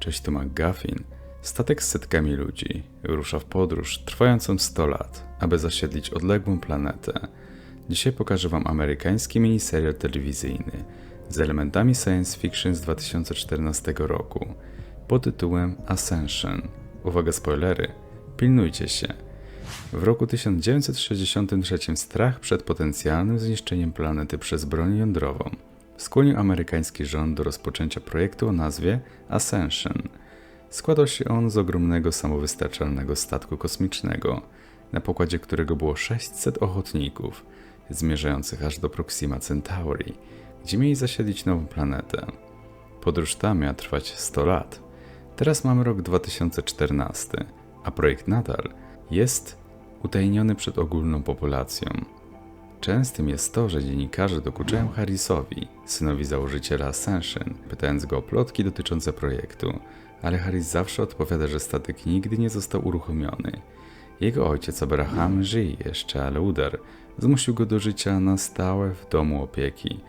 Cześć tu McGuffin. Statek z setkami ludzi rusza w podróż trwającą 100 lat, aby zasiedlić odległą planetę. Dzisiaj pokażę Wam amerykański miniserial telewizyjny z elementami science fiction z 2014 roku pod tytułem Ascension. Uwaga spoilery, pilnujcie się. W roku 1963 strach przed potencjalnym zniszczeniem planety przez broń jądrową skłonił amerykański rząd do rozpoczęcia projektu o nazwie Ascension. Składał się on z ogromnego samowystarczalnego statku kosmicznego, na pokładzie którego było 600 ochotników, zmierzających aż do Proxima Centauri, gdzie mieli zasiedlić nową planetę. Podróż ta miała trwać 100 lat. Teraz mamy rok 2014, a projekt nadal jest utajniony przed ogólną populacją. Częstym jest to, że dziennikarze dokuczają Harrisowi, synowi założyciela Ascension, pytając go o plotki dotyczące projektu, ale Harris zawsze odpowiada, że statek nigdy nie został uruchomiony. Jego ojciec Abraham żyje jeszcze, ale udar zmusił go do życia na stałe w domu opieki,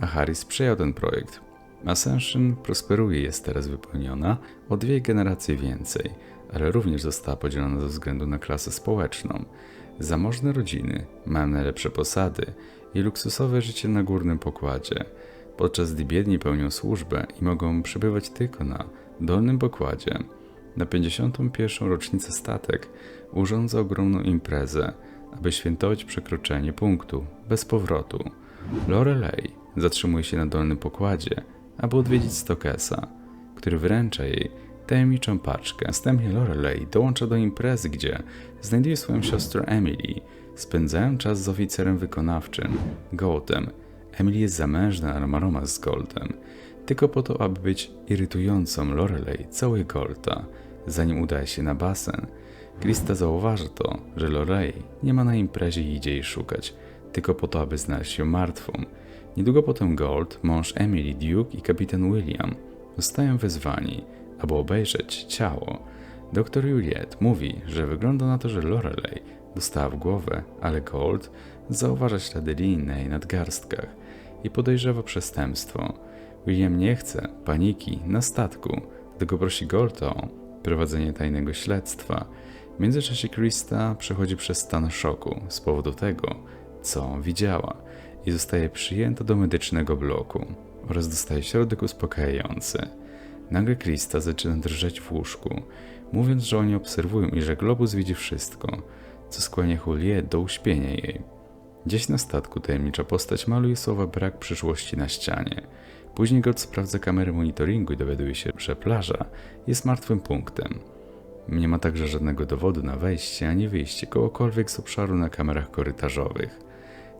a Harris przejął ten projekt. Ascension prosperuje, jest teraz wypełniona o dwie generacje więcej, ale również została podzielona ze względu na klasę społeczną. Zamożne rodziny mają najlepsze posady i luksusowe życie na górnym pokładzie, podczas gdy biedni pełnią służbę i mogą przebywać tylko na dolnym pokładzie. Na 51. rocznicę statek urządza ogromną imprezę, aby świętować przekroczenie punktu bez powrotu. Lorelei zatrzymuje się na dolnym pokładzie, aby odwiedzić Stokesa, który wręcza jej tajemniczą paczkę. Następnie Lorelei dołącza do imprezy, gdzie znajduje swoją siostrę Emily. Spędzają czas z oficerem wykonawczym, Goldem. Emily jest zamężna, ale ma romans z Goldem. Tylko po to, aby być irytującą Lorelei całej Golda, zanim udaje się na basen. Krista zauważa to, że Lorelei nie ma na imprezie i idzie jej szukać, tylko po to, aby znaleźć ją martwą. Niedługo potem Gold, mąż Emily, Duke i kapitan William zostają wezwani, aby obejrzeć ciało. Doktor Juliet mówi, że wygląda na to, że Lorelei dostała w głowę, ale Gold zauważa ślady lin na jej nadgarstkach i podejrzewa przestępstwo. William nie chce paniki na statku, dlatego prosi Golda o prowadzenie tajnego śledztwa. W międzyczasie Krista przechodzi przez stan szoku z powodu tego, co widziała i zostaje przyjęta do medycznego bloku oraz dostaje środek uspokajający. Nagle Krista zaczyna drżeć w łóżku, mówiąc, że oni obserwują i że Globus widzi wszystko, co skłania Juliet do uśpienia jej. Gdzieś na statku tajemnicza postać maluje słowa brak przyszłości na ścianie. Później God sprawdza kamery monitoringu i dowiaduje się, że plaża jest martwym punktem. Nie ma także żadnego dowodu na wejście ani wyjście kogokolwiek z obszaru na kamerach korytarzowych,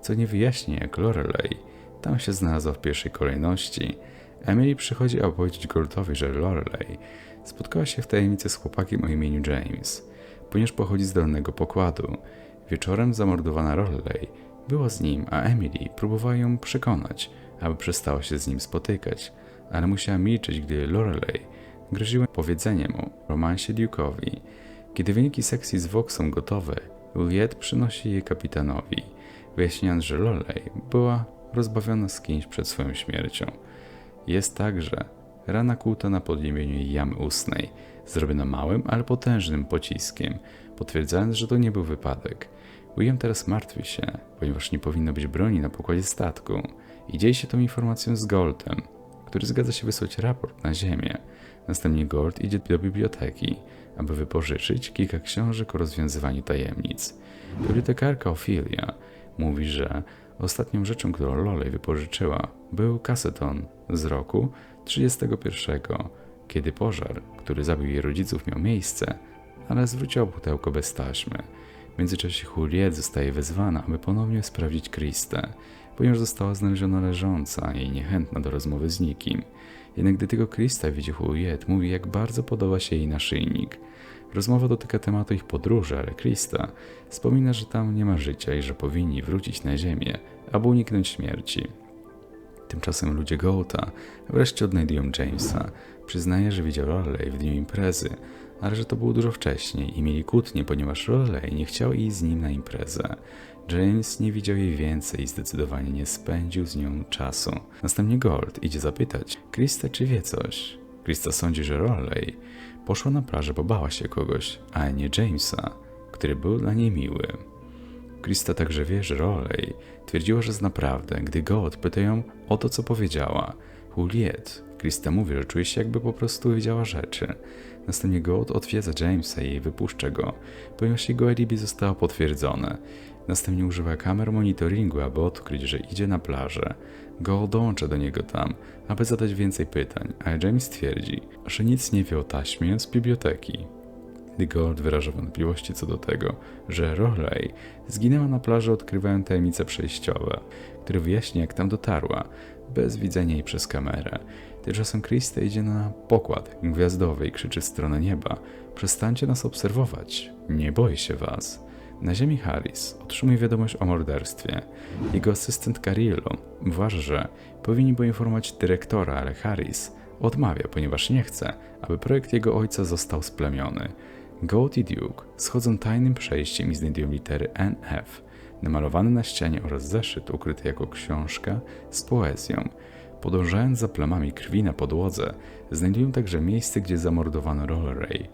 co nie wyjaśnia jak Lorelei tam się znalazła w pierwszej kolejności. Emily przychodzi aby powiedzieć Goldowi, że Lorelei spotkała się w tajemnicy z chłopakiem o imieniu James, ponieważ pochodzi z dolnego pokładu. Wieczorem zamordowana Lorelei była z nim, a Emily próbowała ją przekonać, aby przestała się z nim spotykać, ale musiała milczeć, gdy Lorelei groziła powiedzeniem o romansie Duke'owi. Kiedy wyniki sekcji z Vox są gotowe, Juliet przynosi je kapitanowi, wyjaśniając, że Lorelei była rozbawiona z kimś przed swoją śmiercią. Jest także rana kłuta na podniebieniu jamy ustnej, zrobiona małym, ale potężnym pociskiem, potwierdzając, że to nie był wypadek. William teraz martwi się, ponieważ nie powinno być broni na pokładzie statku i dzieje się tą informacją z Goldem, który zgadza się wysłać raport na ziemię. Następnie Gold idzie do biblioteki, aby wypożyczyć kilka książek o rozwiązywaniu tajemnic. Bibliotekarka Ophelia mówi, że ostatnią rzeczą, którą Lolej wypożyczyła, był kaseton z roku 31, kiedy pożar, który zabił jej rodziców, miał miejsce, ale zwróciła butelkę bez taśmy. W międzyczasie Juliet zostaje wezwana, aby ponownie sprawdzić Kristę, ponieważ została znaleziona leżąca i niechętna do rozmowy z nikim. Jednak gdy tylko Krista widzi Juliet, mówi jak bardzo podoba się jej naszyjnik. Rozmowa dotyka tematu ich podróży, ale Krista wspomina, że tam nie ma życia i że powinni wrócić na ziemię, aby uniknąć śmierci. Tymczasem ludzie Gołta wreszcie odnajdują Jamesa. Przyznaje, że widział Raleigh w dniu imprezy, ale że to było dużo wcześniej i mieli kłótnie, ponieważ Raleigh nie chciał iść z nim na imprezę. James nie widział jej więcej i zdecydowanie nie spędził z nią czasu. Następnie Gold idzie zapytać Krista, czy wie coś. Krista sądzi, że Rowley poszła na plażę, bo bała się kogoś, a nie Jamesa, który był dla niej miły. Krista także wie, że Rowley twierdziła, że zna prawdę, gdy God pyta ją o to, co powiedziała. Juliet. Krista mówi, że czuje się jakby po prostu wiedziała rzeczy. Następnie God odwiedza Jamesa i wypuszcza go, ponieważ jego alibi zostało potwierdzone. Następnie używa kamer monitoringu, aby odkryć, że idzie na plażę. Go dołącza do niego tam, aby zadać więcej pytań, ale James twierdzi, że nic nie wie o taśmie z biblioteki. Gold wyraża wątpliwości co do tego, że Rowley zginęła na plaży, odkrywają tajemnice przejściowe, które wyjaśni jak tam dotarła, bez widzenia jej przez kamerę. Tymczasem Krista idzie na pokład gwiazdowy i krzyczy w stronę nieba Przestańcie nas obserwować, nie boję się was. Na ziemi Harris otrzymuje wiadomość o morderstwie. Jego asystent Carillo uważa, że powinni poinformować dyrektora, ale Harris odmawia, ponieważ nie chce, aby projekt jego ojca został splemiony. Gold i Duke schodzą tajnym przejściem i znajdują litery NF, namalowane na ścianie oraz zeszyt ukryty jako książka z poezją. Podążając za plamami krwi na podłodze, znajdują także miejsce, gdzie zamordowano Rolleray.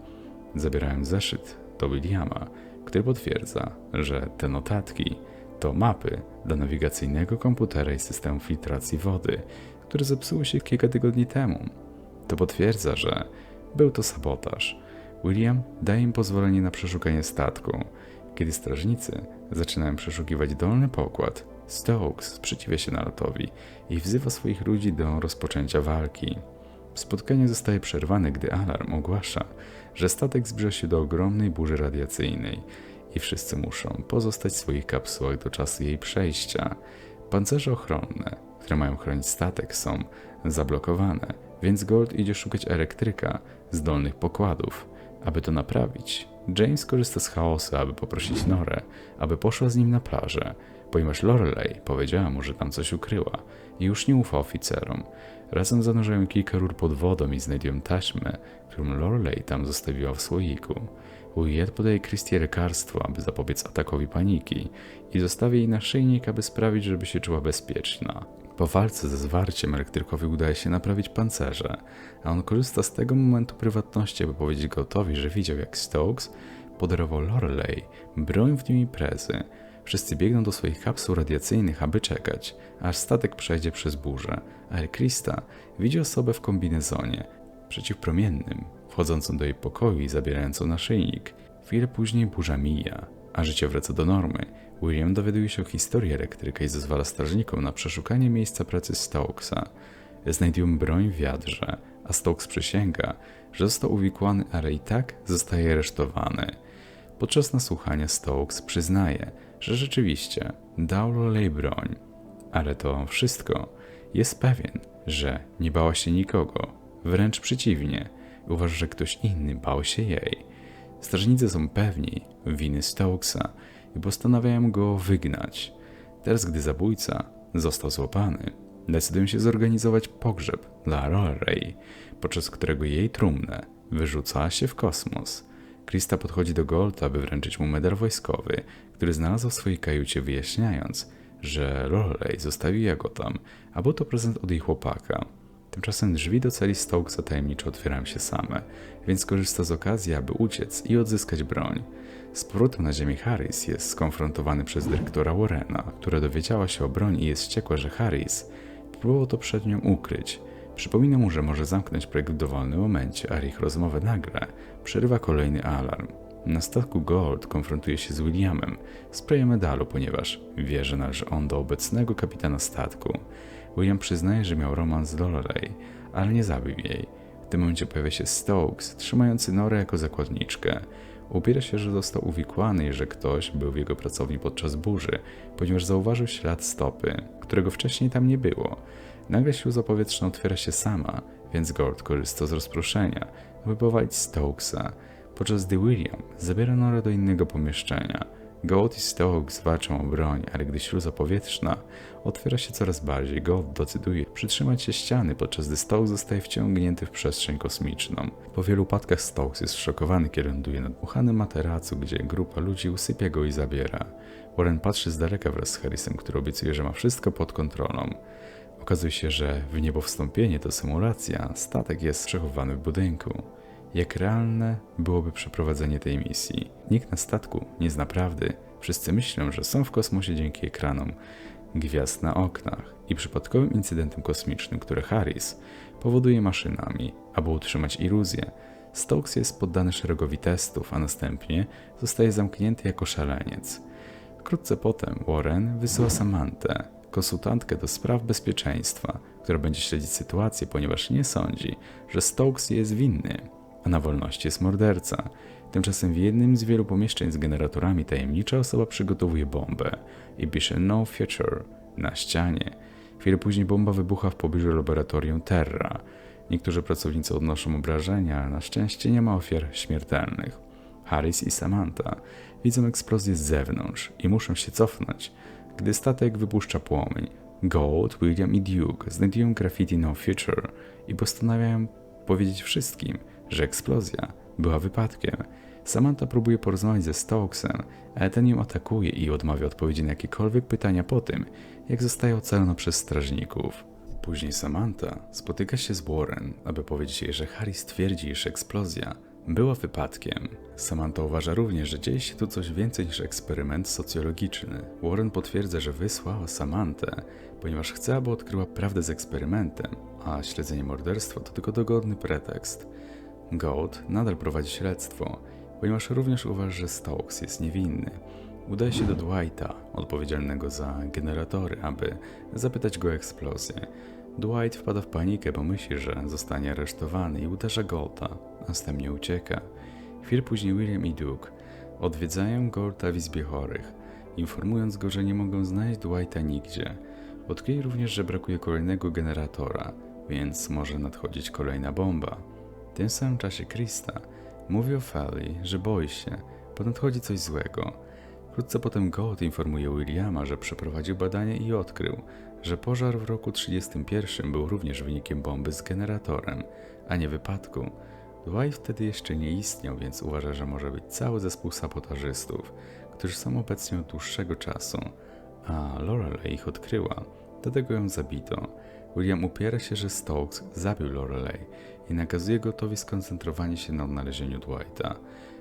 Zabierają zeszyt do Williama, który potwierdza, że te notatki to mapy dla nawigacyjnego komputera i systemu filtracji wody, które zepsuły się kilka tygodni temu. To potwierdza, że był to sabotaż. William daje im pozwolenie na przeszukanie statku. Kiedy strażnicy zaczynają przeszukiwać dolny pokład, Stokes sprzeciwia się nalotowi i wzywa swoich ludzi do rozpoczęcia walki. Spotkanie zostaje przerwane, gdy alarm ogłasza, że statek zbliża się do ogromnej burzy radiacyjnej i wszyscy muszą pozostać w swoich kapsułach do czasu jej przejścia. Pancerze ochronne, które mają chronić statek, są zablokowane, więc Gold idzie szukać elektryka z dolnych pokładów. Aby to naprawić, James korzysta z chaosu, aby poprosić Norę, aby poszła z nim na plażę, ponieważ Lorelei powiedziała mu, że tam coś ukryła i już nie ufa oficerom. Razem zanurzają kilka rur pod wodą i znajdują taśmę, którą Lorelei tam zostawiła w słoiku. Juliet podaje Christie lekarstwo, aby zapobiec atakowi paniki i zostawia jej naszyjnik, aby sprawić, żeby się czuła bezpieczna. Po walce ze zwarciem elektrykowi udaje się naprawić pancerze, a on korzysta z tego momentu prywatności, aby powiedzieć Gotowi, że widział jak Stokes podarował Lorelei broń w dniu imprezy. Wszyscy biegną do swoich kapsuł radiacyjnych, aby czekać, aż statek przejdzie przez burzę, a El Krista widzi osobę w kombinezonie, przeciwpromiennym, wchodzącą do jej pokoju i zabierającą naszyjnik. Chwilę później burza mija, a życie wraca do normy. William dowiaduje się o historii elektryka i zezwala strażnikom na przeszukanie miejsca pracy Stokesa. Znajdują broń w wiadrze, a Stokes przysięga, że został uwikłany, ale i tak zostaje aresztowany. Podczas nasłuchania Stokes przyznaje, że rzeczywiście dał Lolej broń, ale to wszystko jest pewien, że nie bała się nikogo, wręcz przeciwnie, uważa, że ktoś inny bał się jej. Strażnicy są pewni winy Stokesa i postanawiają go wygnać. Teraz, gdy zabójca został złapany, decydują się zorganizować pogrzeb dla Rolleray, podczas którego jej trumnę wyrzuca się w kosmos. Krista podchodzi do Golda, aby wręczyć mu medal wojskowy, który znalazł w swojej kajucie, wyjaśniając, że Rolleray zostawiła go tam, a był to prezent od jej chłopaka. Tymczasem drzwi do celi Stokesa tajemniczo otwierają się same, więc korzysta z okazji, aby uciec i odzyskać broń. Z powrotem na ziemię Harris jest skonfrontowany przez dyrektora Warrena, która dowiedziała się o broni i jest wściekła, że Harris próbował to przed nią ukryć. Przypomina mu, że może zamknąć projekt w dowolnym momencie, a ich rozmowę nagle przerywa kolejny alarm. Na statku Gold konfrontuje się z Williamem w sprawie medalu, ponieważ wie, że należy on do obecnego kapitana statku. William przyznaje, że miał romans z Lorelei, ale nie zabił jej. W tym momencie pojawia się Stokes, trzymający Norę jako zakładniczkę. Upiera się, że został uwikłany i że ktoś był w jego pracowni podczas burzy, ponieważ zauważył ślad stopy, którego wcześniej tam nie było. Nagle śluza powietrzna otwiera się sama, więc Gord korzysta z rozproszenia, aby powalić Stokesa, podczas gdy William zabiera Norę do innego pomieszczenia. Gold i Stokes walczą o broń, ale gdy śluza powietrzna otwiera się coraz bardziej, Gold decyduje przytrzymać się ściany, podczas gdy Stokes zostaje wciągnięty w przestrzeń kosmiczną. Po wielu upadkach Stokes jest szokowany, kiedy ląduje na dmuchanym materacu, gdzie grupa ludzi usypia go i zabiera. Warren patrzy z daleka wraz z Harrisem, który obiecuje, że ma wszystko pod kontrolą. Okazuje się, że w niebo wstąpienie to symulacja, statek jest przechowany w budynku. Jak realne byłoby przeprowadzenie tej misji? Nikt na statku nie zna prawdy. Wszyscy myślą, że są w kosmosie dzięki ekranom gwiazd na oknach i przypadkowym incydentem kosmicznym, które Harris powoduje maszynami, aby utrzymać iluzję. Stokes jest poddany szeregowi testów, a następnie zostaje zamknięty jako szaleniec. Wkrótce potem Warren wysyła Samantę, konsultantkę do spraw bezpieczeństwa, która będzie śledzić sytuację, ponieważ nie sądzi, że Stokes jest winny, a na wolności jest morderca. Tymczasem w jednym z wielu pomieszczeń z generatorami tajemnicza osoba przygotowuje bombę i pisze No Future na ścianie. Chwilę później bomba wybucha w pobliżu laboratorium Terra. Niektórzy pracownicy odnoszą obrażenia, ale na szczęście nie ma ofiar śmiertelnych. Harris i Samantha widzą eksplozję z zewnątrz i muszą się cofnąć, gdy statek wypuszcza płomień. Gold, William i Duke znajdują graffiti No Future i postanawiają powiedzieć wszystkim, że eksplozja była wypadkiem. Samantha próbuje porozmawiać ze Stokesem, ale ten ją atakuje i odmawia odpowiedzi na jakiekolwiek pytania po tym, jak zostaje ocalona przez strażników. Później Samantha spotyka się z Warren, aby powiedzieć jej, że Harry stwierdzi, iż eksplozja była wypadkiem. Samantha uważa również, że dzieje się tu coś więcej niż eksperyment socjologiczny. Warren potwierdza, że wysłała Samantę, ponieważ chce, aby odkryła prawdę z eksperymentem, a śledzenie morderstwa to tylko dogodny pretekst. Gold nadal prowadzi śledztwo, ponieważ również uważa, że Stokes jest niewinny. Udaje się do Dwighta, odpowiedzialnego za generatory, aby zapytać go o eksplozję. Dwight wpada w panikę, bo myśli, że zostanie aresztowany i uderza Golda, następnie ucieka. Chwilę później William i Duke odwiedzają Golda w izbie chorych, informując go, że nie mogą znaleźć Dwighta nigdzie. Odkryli również, że brakuje kolejnego generatora, więc może nadchodzić kolejna bomba. W tym samym czasie Krista mówi o Fali, że boi się, bo nadchodzi coś złego. Wkrótce potem Gold informuje Williama, że przeprowadził badanie i odkrył, że pożar w roku 31 był również wynikiem bomby z generatorem, a nie wypadku. Dwight wtedy jeszcze nie istniał, więc uważa, że może być cały zespół sabotażystów, którzy są obecnie od dłuższego czasu, a Lorelei ich odkryła, dlatego ją zabito. William upiera się, że Stokes zabił Lorelei i nakazuje gotowi skoncentrowanie się na odnalezieniu Dwighta.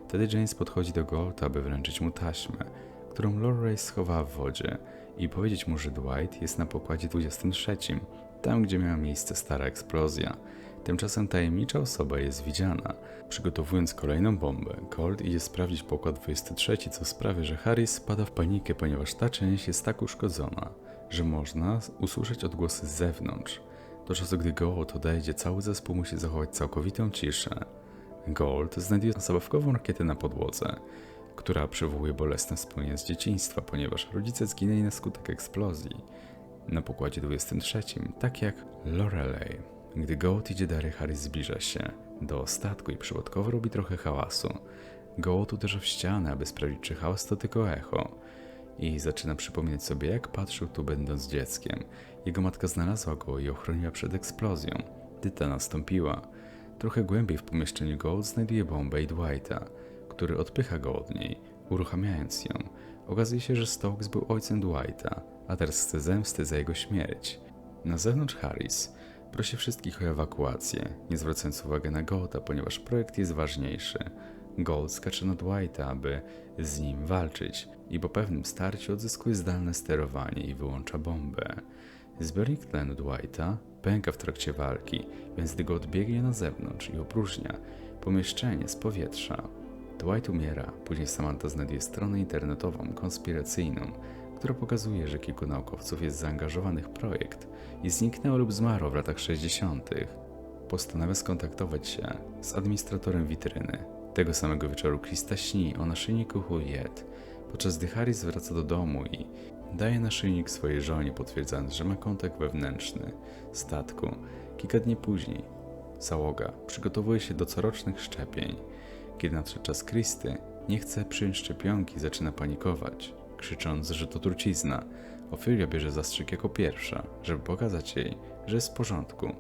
Wtedy James podchodzi do Golda, aby wręczyć mu taśmę, którą Lorelei schowała w wodzie i powiedzieć mu, że Dwight jest na pokładzie 23, tam gdzie miała miejsce stara eksplozja. Tymczasem tajemnicza osoba jest widziana. Przygotowując kolejną bombę, Colt idzie sprawdzić pokład 23, co sprawia, że Harris spada w panikę, ponieważ ta część jest tak uszkodzona, że można usłyszeć odgłosy z zewnątrz. Do czasu, gdy Gold odejdzie, cały zespół musi zachować całkowitą ciszę. Gold znajduje zabawkową rakietę na podłodze, która przywołuje bolesne wspomnienia z dzieciństwa, ponieważ rodzice zginęli na skutek eksplozji na pokładzie 23, tak jak Lorelei. Gdy Gold idzie dalej, Harry zbliża się do statku i przypadkowo robi trochę hałasu. Gold uderza w ścianę, aby sprawdzić, czy hałas to tylko echo. I zaczyna przypominać sobie, jak patrzył tu będąc dzieckiem. Jego matka znalazła go i ochroniła przed eksplozją. Gdy ta nastąpiła, trochę głębiej w pomieszczeniu Gold znajduje bombę i Dwighta, który odpycha go od niej, uruchamiając ją. Okazuje się, że Stokes był ojcem Dwighta, a teraz chce zemsty za jego śmierć. Na zewnątrz Harris prosi wszystkich o ewakuację, nie zwracając uwagi na Golda, ponieważ projekt jest ważniejszy. Gold skacze na Dwighta, aby z nim walczyć i po pewnym starciu odzyskuje zdalne sterowanie i wyłącza bombę. Zbiornik tlenu Dwighta pęka w trakcie walki, więc gdy go odbiegnie na zewnątrz i opróżnia pomieszczenie z powietrza, Dwight umiera, później Samantha znajduje stronę internetową konspiracyjną, która pokazuje, że kilku naukowców jest zaangażowanych w projekt i zniknęło lub zmarło w latach 60. Postanawia skontaktować się z administratorem witryny. Tego samego wieczoru Krista śni o naszyjniku Juliet, podczas gdy Harris wraca do domu i daje naszyjnik swojej żonie, potwierdzając, że ma kontakt wewnętrzny statku. Kilka dni później załoga przygotowuje się do corocznych szczepień. Kiedy nadszedł czas Kristy, nie chce przyjąć szczepionki zaczyna panikować, krzycząc, że to trucizna. Ofilia bierze zastrzyk jako pierwsza, żeby pokazać jej, że jest w porządku.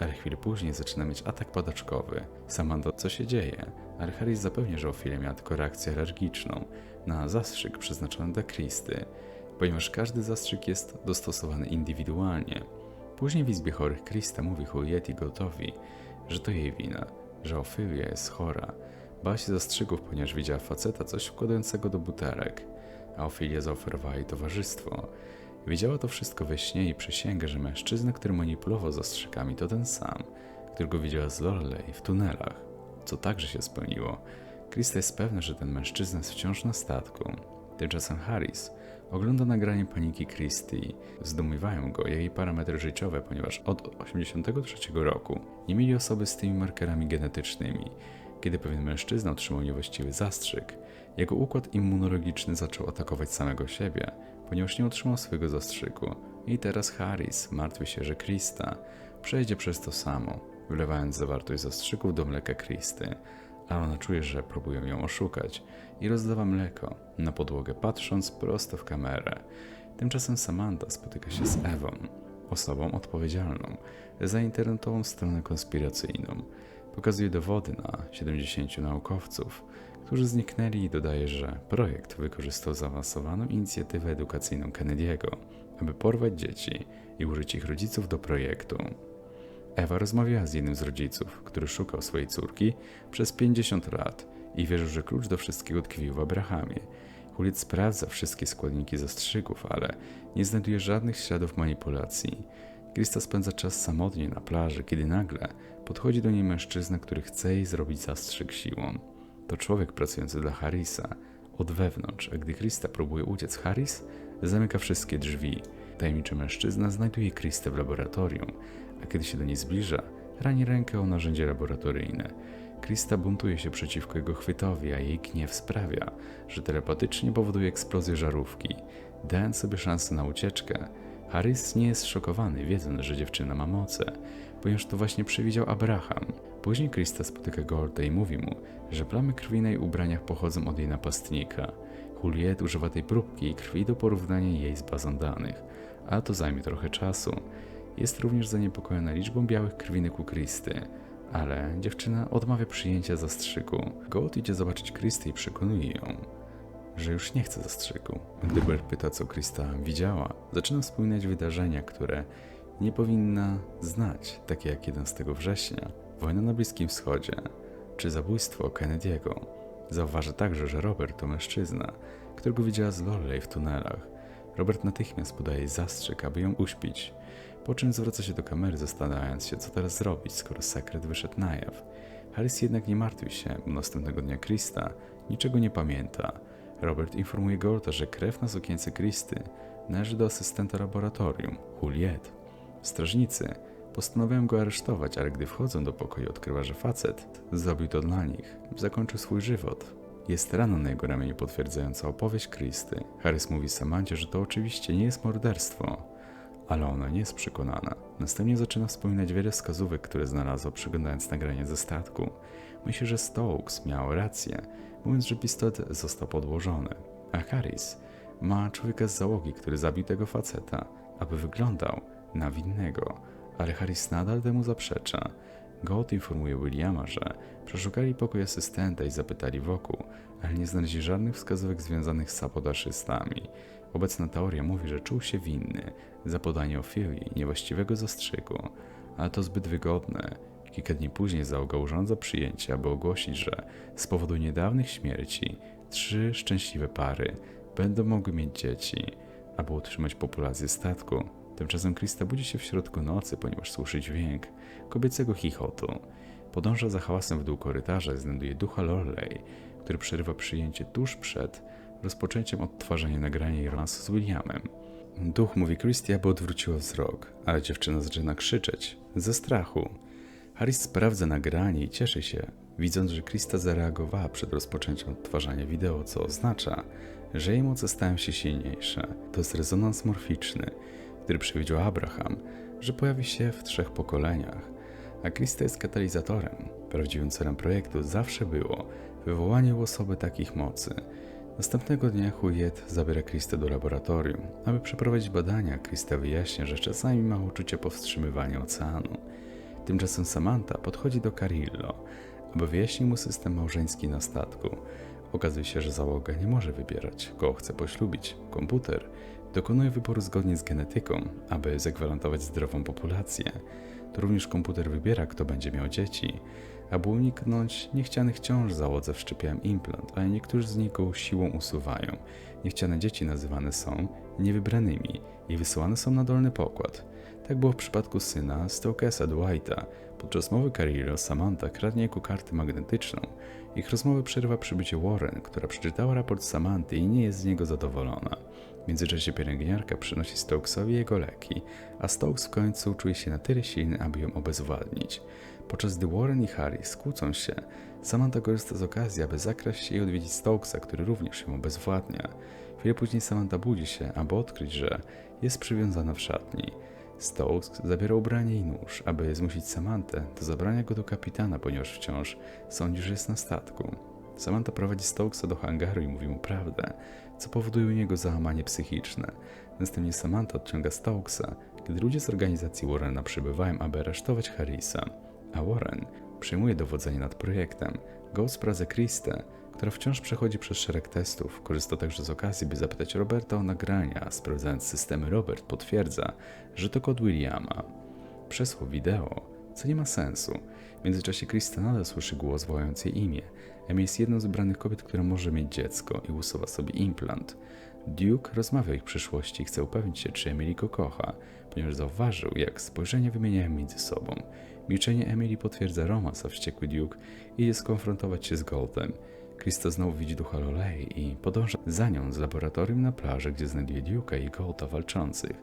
Ale chwilę później zaczyna mieć atak padaczkowy. Samantha, co się dzieje? Ale zapewnia, że Ofilia miała tylko reakcję alergiczną na zastrzyk przeznaczony dla Kristy, ponieważ każdy zastrzyk jest dostosowany indywidualnie. Później w izbie chorych Krista mówi Juliet i Gotowi, że to jej wina, że Ophelia jest chora. Bała się zastrzygów, ponieważ widziała faceta coś wkładającego do butelek, a Ophelia zaoferowała jej towarzystwo. Widziała to wszystko we śnie i przysięga, że mężczyzna, który manipulował zastrzykami, to ten sam, którego widziała z Loreley w tunelach, co także się spełniło. Krista jest pewna, że ten mężczyzna jest wciąż na statku. Tymczasem Harris ogląda nagranie paniki Christie. Zdumiewają go jej parametry życiowe, ponieważ od 1983 roku nie mieli osoby z tymi markerami genetycznymi. Kiedy pewien mężczyzna otrzymał niewłaściwy zastrzyk, jego układ immunologiczny zaczął atakować samego siebie, ponieważ nie otrzymał swojego zastrzyku. I teraz Harris martwi się, że Krista przejdzie przez to samo, wlewając zawartość zastrzyków do mleka Kristy, a ona czuje, że próbują ją oszukać i rozdawa mleko na podłogę, patrząc prosto w kamerę. Tymczasem Samantha spotyka się z Ewą, osobą odpowiedzialną za internetową stronę konspiracyjną. Pokazuje dowody na 70 naukowców, którzy zniknęli i dodaje, że projekt wykorzystał zaawansowaną inicjatywę edukacyjną Kennedy'ego, aby porwać dzieci i użyć ich rodziców do projektu. Ewa rozmawiała z jednym z rodziców, który szukał swojej córki przez 50 lat i wierzył, że klucz do wszystkiego tkwił w Abrahamie. Juliet sprawdza wszystkie składniki zastrzyków, ale nie znajduje żadnych śladów manipulacji. Krista spędza czas samotnie na plaży, kiedy nagle podchodzi do niej mężczyzna, który chce jej zrobić zastrzyk siłą. To człowiek pracujący dla Harrisa od wewnątrz, a gdy Krista próbuje uciec, Harris zamyka wszystkie drzwi. Tajemniczy mężczyzna znajduje Kristę w laboratorium, a kiedy się do niej zbliża, rani rękę o narzędzie laboratoryjne. Krista buntuje się przeciwko jego chwytowi, a jej gniew sprawia, że telepatycznie powoduje eksplozję żarówki. Dając sobie szansę na ucieczkę, Harris nie jest szokowany, wiedząc, że dziewczyna ma moce, ponieważ to właśnie przewidział Abraham. Później Krista spotyka Gorda i mówi mu, że plamy krwi na jej ubraniach pochodzą od jej napastnika. Juliet używa tej próbki krwi do porównania jej z bazą danych, a to zajmie trochę czasu. Jest również zaniepokojona liczbą białych krwinek u Kristy, ale dziewczyna odmawia przyjęcia zastrzyku. Gold idzie zobaczyć Kristę i przekonuje ją, że już nie chce zastrzyku. Gdy Bert pyta, co Krista widziała, zaczyna wspominać wydarzenia, które nie powinna znać, takie jak 11 września, wojna na Bliskim Wschodzie, czy zabójstwo Kennedy'ego. Zauważa także, że Robert to mężczyzna, którego widziała z Loreley w tunelach. Robert natychmiast podaje zastrzyk, aby ją uśpić, po czym zwraca się do kamery, zastanawiając się, co teraz zrobić, skoro sekret wyszedł na jaw. Harris jednak nie martwi się, bo następnego dnia Krista niczego nie pamięta. Robert informuje Golda, że krew na sukience Kristy należy do asystenta laboratorium, Juliet. Strażnicy postanawiają go aresztować, ale gdy wchodzą do pokoju, odkrywa, że facet zrobił to dla nich. Zakończył swój żywot. Jest rana na jego ramieniu potwierdzająca opowieść Kristy. Harris mówi Samancie, że to oczywiście nie jest morderstwo, ale ona nie jest przekonana. Następnie zaczyna wspominać wiele wskazówek, które znalazła przeglądając nagranie ze statku. Myśli, że Stokes miał rację, mówiąc, że pistolet został podłożony, a Harris ma człowieka z załogi, który zabił tego faceta, aby wyglądał na winnego, ale Harris nadal temu zaprzecza. Gold informuje Williama, że przeszukali pokój asystenta i zapytali wokół, ale nie znaleźli żadnych wskazówek związanych z sabotażystami. Obecna teoria mówi, że czuł się winny za podanie Ofilii niewłaściwego zastrzyku, ale to zbyt wygodne. Kilka dni później załoga urządza przyjęcie, aby ogłosić, że z powodu niedawnych śmierci trzy szczęśliwe pary będą mogły mieć dzieci, aby utrzymać populację statku. Tymczasem Krista budzi się w środku nocy, ponieważ słyszy dźwięk kobiecego chichotu. Podąża za hałasem w dół korytarza i znajduje ducha Loreley, który przerywa przyjęcie tuż przed rozpoczęciem odtwarzania nagrania Irlansu z Williamem. Duch mówi Christie, aby odwróciła wzrok, ale dziewczyna zaczyna krzyczeć ze strachu. Harris sprawdza nagranie i cieszy się, widząc, że Krista zareagowała przed rozpoczęciem odtwarzania wideo, co oznacza, że jej moce stają się silniejsze. To jest rezonans morficzny, który przewidział Abraham, że pojawi się w trzech pokoleniach, a Krista jest katalizatorem. Prawdziwym celem projektu zawsze było wywołanie u osoby takich mocy. Następnego dnia Juliet zabiera Kristę do laboratorium, aby przeprowadzić badania. Krista wyjaśnia, że czasami ma uczucie powstrzymywania oceanu. Tymczasem Samantha podchodzi do Carillo, aby wyjaśnić mu system małżeński na statku. Okazuje się, że załoga nie może wybierać, kogo chce poślubić. Komputer Dokonuje wyboru zgodnie z genetyką, aby zagwarantować zdrową populację. To również komputer wybiera, kto będzie miał dzieci. Aby uniknąć niechcianych ciąż załodze wszczepiałem implant, ale niektórzy z nich go siłą usuwają. Niechciane dzieci nazywane są niewybranymi i wysyłane są na dolny pokład. Tak było w przypadku syna Stokesa Dwighta. Podczas mowy Carillo Samantha kradnie jego kartę magnetyczną. Ich rozmowę przerywa przybycie Warren, która przeczytała raport Samanty i nie jest z niego zadowolona. W międzyczasie pielęgniarka przynosi Stokesowi jego leki, a Stokes w końcu czuje się na tyle silny, aby ją obezwładnić. Podczas gdy Warren i Harry skłócą się, Samantha korzysta z okazji, aby zakraść się i odwiedzić Stokesa, który również ją obezwładnia. Chwilę później Samantha budzi się, aby odkryć, że jest przywiązana w szatni. Stokes zabiera ubranie i nóż, aby zmusić Samantę do zabrania go do kapitana, ponieważ wciąż sądzi, że jest na statku. Samantha prowadzi Stokesa do hangaru i mówi mu prawdę, co powoduje u niego załamanie psychiczne. Następnie Samantha odciąga Stokesa, kiedy ludzie z organizacji Warrena przybywają, aby aresztować Harrisa, a Warren przejmuje dowodzenie nad projektem. Ghost sprawdza Kristę, która wciąż przechodzi przez szereg testów. Korzysta także z okazji, by zapytać Roberta o nagrania. Sprawdzając systemy, Robert potwierdza, że to kod Williama. Przesłał wideo, co nie ma sensu. W międzyczasie Krista nadal słyszy głos wołający jej imię. Emily jest jedną z wybranych kobiet, która może mieć dziecko i usuwa sobie implant. Duke rozmawia o ich przyszłości i chce upewnić się, czy Emily go kocha, ponieważ zauważył, jak spojrzenia wymieniają między sobą. Milczenie Emily potwierdza romans, a wściekły Duke idzie skonfrontować się z Goldem. Krista znowu widzi ducha Lolei i podąża za nią z laboratorium na plaży, gdzie znajduje Duke'a i Golda walczących.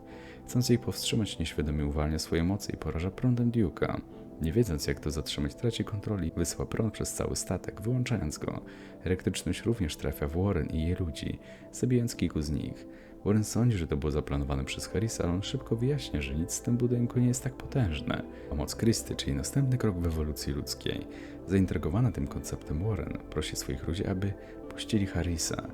Chcąc jej powstrzymać, nieświadomie uwalnia swoje moce i poraża prądem Duke'a. Nie wiedząc jak to zatrzymać, traci kontroli, wysyła prąd przez cały statek, wyłączając go. Elektryczność również trafia w Warren i jej ludzi, zabijając kilku z nich. Warren sądzi, że to było zaplanowane przez Harrisa, ale on szybko wyjaśnia, że nic w tym budynku nie jest tak potężne. Pomoc Krysty, czyli następny krok w ewolucji ludzkiej. Zaintrygowana tym konceptem Warren prosi swoich ludzi, aby puścili Harrisa.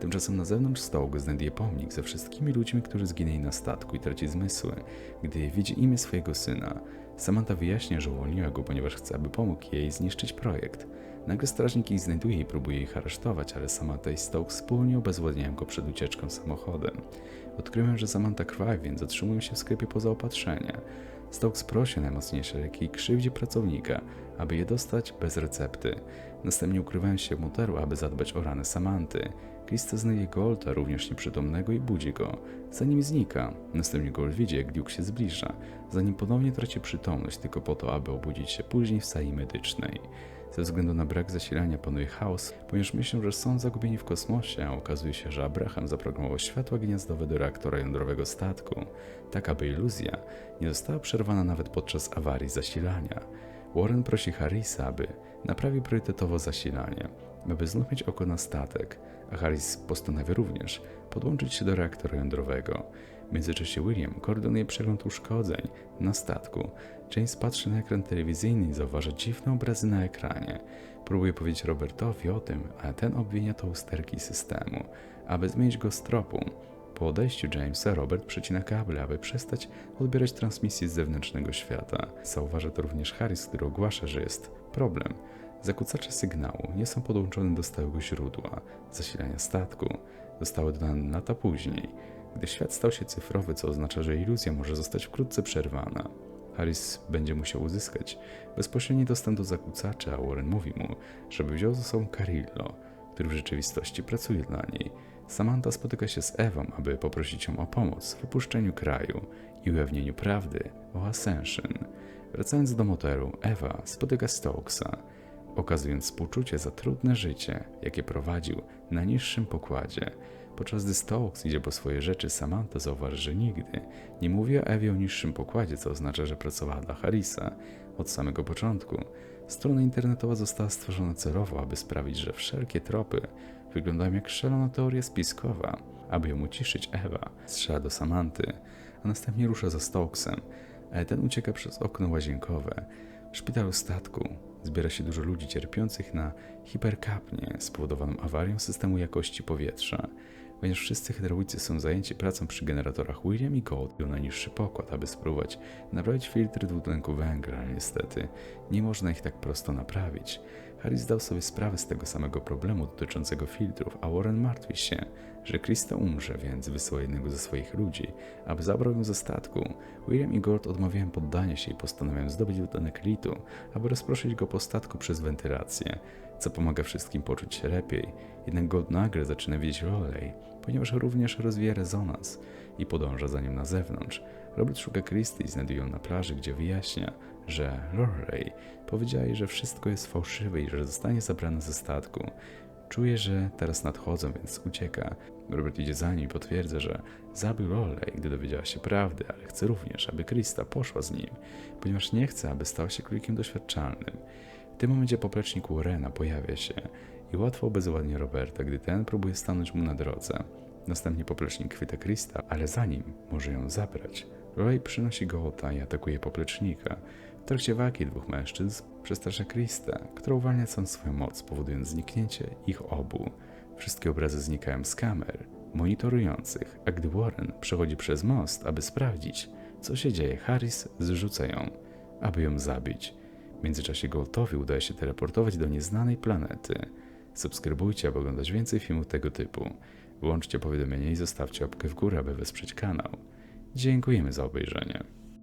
Tymczasem na zewnątrz stołu znajduje pomnik ze wszystkimi ludźmi, którzy zginęli na statku i traci zmysły, gdy widzi imię swojego syna. Samantha wyjaśnia, że uwolniła go, ponieważ chce, aby pomógł jej zniszczyć projekt. Nagle strażnik ich znajduje i próbuje ich aresztować, ale Samantha i Stokes wspólnie obezwładniają go przed ucieczką samochodem. Odkryłem, że Samantha krwawi, więc zatrzymują się w sklepie po zaopatrzenie. Stokes prosi najmocniejsze leki i krzywdzi pracownika, aby je dostać bez recepty. Następnie ukrywają się w motelu, aby zadbać o rany Samanty. Krista znajduje Golda, również nieprzytomnego, i budzi go. Zanim znika, następnie Gold widzi, jak Duke się zbliża, zanim ponownie traci przytomność, tylko po to, aby obudzić się później w sali medycznej. Ze względu na brak zasilania panuje chaos, ponieważ myślą, że są zagubieni w kosmosie, a okazuje się, że Abraham zaprogramował światła gniazdowe do reaktora jądrowego statku, tak aby iluzja nie została przerwana nawet podczas awarii zasilania. Warren prosi Harrisa, aby naprawił priorytetowo zasilanie, aby znów mieć oko na statek, a Harris postanawia również podłączyć się do reaktora jądrowego. W międzyczasie William koordynuje przegląd uszkodzeń na statku. James patrzy na ekran telewizyjny i zauważa dziwne obrazy na ekranie. Próbuje powiedzieć Robertowi o tym, ale ten obwinia to usterki systemu, aby zmienić go z tropu. Po odejściu Jamesa Robert przecina kable, aby przestać odbierać transmisję z zewnętrznego świata. Zauważa to również Harris, który ogłasza, że jest problem. Zakłócacze sygnału nie są podłączone do stałego źródła zasilania statku. Zostały dodane lata później, gdy świat stał się cyfrowy, co oznacza, że iluzja może zostać wkrótce przerwana. Harris będzie musiał uzyskać bezpośredni dostęp do zakłócaczy, a Warren mówi mu, żeby wziął ze sobą Carillo, który w rzeczywistości pracuje dla niej. Samantha spotyka się z Ewą, aby poprosić ją o pomoc w opuszczeniu kraju i ujawnieniu prawdy o Ascension. Wracając do motelu, Ewa spotyka Stokesa, okazując współczucie za trudne życie, jakie prowadził na niższym pokładzie. Podczas gdy Stokes idzie po swoje rzeczy, Samantha zauważy, że nigdy nie mówi o Ewie o niższym pokładzie, co oznacza, że pracowała dla Harrisa od samego początku. Strona internetowa została stworzona celowo, aby sprawić, że wszelkie tropy wyglądają jak szalona teoria spiskowa. Aby ją uciszyć, Ewa strzela do Samanty, a następnie rusza za Stokesem, ale ten ucieka przez okno łazienkowe. W szpitalu statku zbiera się dużo ludzi cierpiących na hiperkapnię spowodowaną awarią systemu jakości powietrza. Ponieważ wszyscy hydraulicy są zajęci pracą przy generatorach, William i Gold na niższy pokład, aby spróbować naprawić filtry dwutlenku węgla, niestety nie można ich tak prosto naprawić. Harry zdał sobie sprawę z tego samego problemu dotyczącego filtrów, a Warren martwi się, że Krista umrze, więc wysyła jednego ze swoich ludzi, aby zabrał ją ze statku. William i Gord odmawiają poddania się i postanawiają zdobyć dodane Klitu, aby rozproszyć go po statku przez wentylację, co pomaga wszystkim poczuć się lepiej. Jednak Gold nagle zaczyna widzieć Rowley, ponieważ również rozwija rezonans i podąża za nim na zewnątrz. Robert szuka Christy i znajduje ją na plaży, gdzie wyjaśnia, że Rowley powiedziała jej, że wszystko jest fałszywe i że zostanie zabrana ze statku. Czuje, że teraz nadchodzą, więc ucieka. Robert idzie za nim i potwierdza, że zabił Rowley, gdy dowiedziała się prawdy, ale chce również, aby Krista poszła z nim, ponieważ nie chce, aby stał się królikiem doświadczalnym. W tym momencie poplecznik Warrena pojawia się i łatwo obezwładnia Roberta, gdy ten próbuje stanąć mu na drodze. Następnie poplecznik chwyta Krista, ale zanim może ją zabrać, Roy przynosi gołota i atakuje poplecznika. Trakcie walki dwóch mężczyzn przestrasza Krista, która uwalnia całą swoją moc, powodując zniknięcie ich obu. Wszystkie obrazy znikają z kamer monitorujących, a gdy Warren przechodzi przez most, aby sprawdzić, co się dzieje, Harris zrzuca ją, aby ją zabić. W międzyczasie Goltowi udaje się teleportować do nieznanej planety. Subskrybujcie, aby oglądać więcej filmów tego typu. Włączcie powiadomienia i zostawcie łapkę w górę, aby wesprzeć kanał. Dziękujemy za obejrzenie.